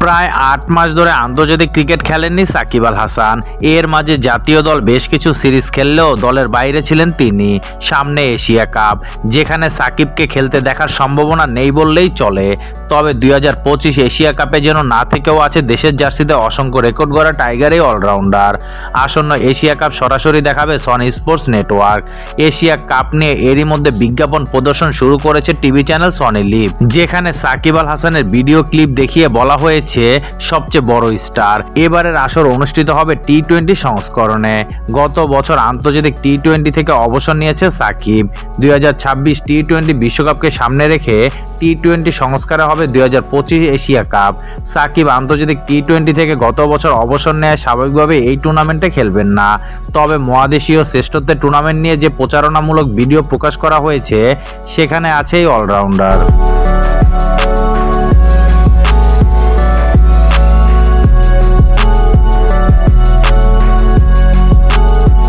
প্রায় আট মাস ধরে আন্তর্জাতিক ক্রিকেট খেলেননি সাকিব আল হাসান। এর মাঝে জাতীয় দল বেশ কিছু সিরিজ খেললেও দলের বাইরে ছিলেন তিনি। সামনে এশিয়া কাপ, যেখানে সাকিবকে খেলতে দেখার সম্ভাবনা নেই বললেই চলে। তবে দুই হাজার পঁচিশ এশিয়া কাপে যেন না থেকেও আছে দেশের জার্সিতে অসংখ্য রেকর্ড গড়া টাইগারই অলরাউন্ডার। আসন্ন এশিয়া কাপ সরাসরি দেখাবে Sony Sports Network Asia Cup নিয়ে এরই মধ্যে বিজ্ঞাপন প্রদর্শন শুরু করেছে টিভি চ্যানেল সনি লিভ যেখানে সাকিব আল হাসানের ভিডিও ক্লিপ দেখিয়ে বলা হয়েছে, সবচেয়ে বড় স্টার। এবারের আসর অনুষ্ঠিত হবে টি টোয়েন্টি সংস্করণে। গত বছর আন্তর্জাতিক টি টোয়েন্টি থেকে অবসর নিয়েছে সাকিব। দুই হাজার ছাব্বিশ টি টোয়েন্টি বিশ্বকাপকে সামনে রেখে টি টোয়েন্টি সংস্কারে হবে দুই হাজার পঁচিশ এশিয়া কাপ। সাকিব আন্তর্জাতিক টি টোয়েন্টি থেকে গত বছর অবসর নেয়, স্বাভাবিকভাবে এই টুর্নামেন্টে খেলবেন না। তবে মহাদেশীয় শ্রেষ্ঠত্বের টুর্নামেন্ট নিয়ে যে প্রচারণামূলক ভিডিও প্রকাশ করা হয়েছে, সেখানে আছে এই অলরাউন্ডার